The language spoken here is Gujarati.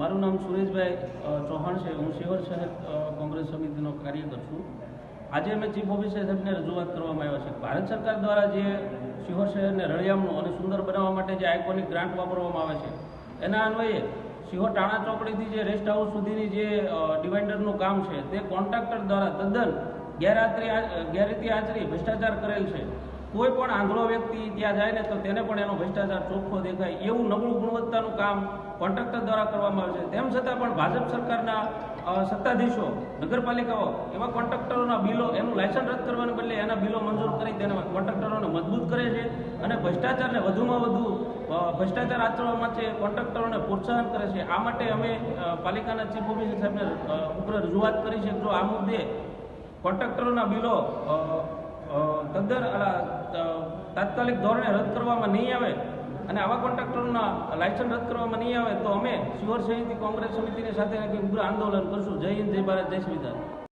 મારું નામ સુરેશભાઈ ચૌહાણ છે. હું શિહોર શહેર કોંગ્રેસ સમિતિનો કાર્યકર છું. આજે અમે ચીફ ઓફિસર સાહેબને રજૂઆત કરવામાં આવ્યા છે. ભારત સરકાર દ્વારા જે શિહોર શહેરને રળિયામણું અને સુંદર બનાવવા માટે જે આઇકોનિક ગ્રાન્ટ વાપરવામાં આવે છે, એના અન્વયે શિહોર ટાણા ચોકડીથી જે રેસ્ટ હાઉસ સુધીની જે ડિવાઇડરનું કામ છે, તે કોન્ટ્રાક્ટર દ્વારા તદ્દન ગેરહાજરી ગેરરીતિ આચરી ભ્રષ્ટાચાર કરેલ છે. કોઈ પણ આંધળો વ્યક્તિ ત્યાં જાય ને તો તેને પણ એનો ભ્રષ્ટાચાર ચોખ્ખો દેખાય. એવું નબળું ગુણવત્તાનું કામ કોન્ટ્રાક્ટર દ્વારા કરવામાં આવે છે. તેમ છતાં પણ ભાજપ સરકારના સત્તાધીશો નગરપાલિકાઓ એવા કોન્ટ્રાક્ટરોના બિલો એનું લાયસન્સ રદ કરવાને બદલે એના બિલો મંજૂર કરી તેને કોન્ટ્રાક્ટરોને મજબૂત કરે છે અને ભ્રષ્ટાચારને વધુમાં વધુ ભ્રષ્ટાચાર આચરવા માટે કોન્ટ્રાક્ટરોને પ્રોત્સાહન કરે છે આ માટે અમે પાલિકાના ચીફ ઓફિસર સાહેબને અ, ઉપર રજૂઆત કરી છે જો આ મુદ્દે કોન્ટ્રાક્ટરોના બિલો તદ્દન તાત્કાલિક ધોરણે રદ કરવામાં નહીં આવે અને આવા કોન્ટ્રાક્ટરોના લાયસન્સ રદ કરવામાં નહીં આવે તો અમે શિવર સમિતિ કોંગ્રેસ સમિતિની સાથે ઉગ્ર આંદોલન કરશું. જય હિન્દ, જય ભારત, જય સંવિધાન